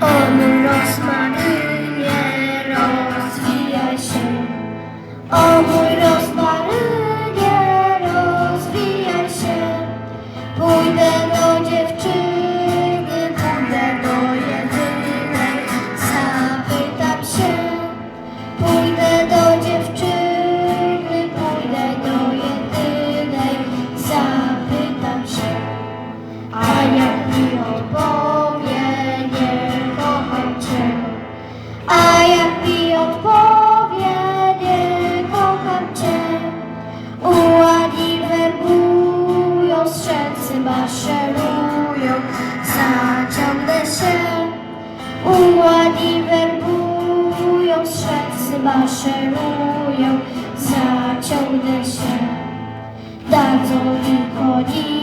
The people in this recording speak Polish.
On rozmatyje, rozwija się. Ułagi werbują, strzelcy maszerują, zaciągnę się. Ułagi werbują, strzelcy maszerują, zaciągnę się. Dadzą tylko nic.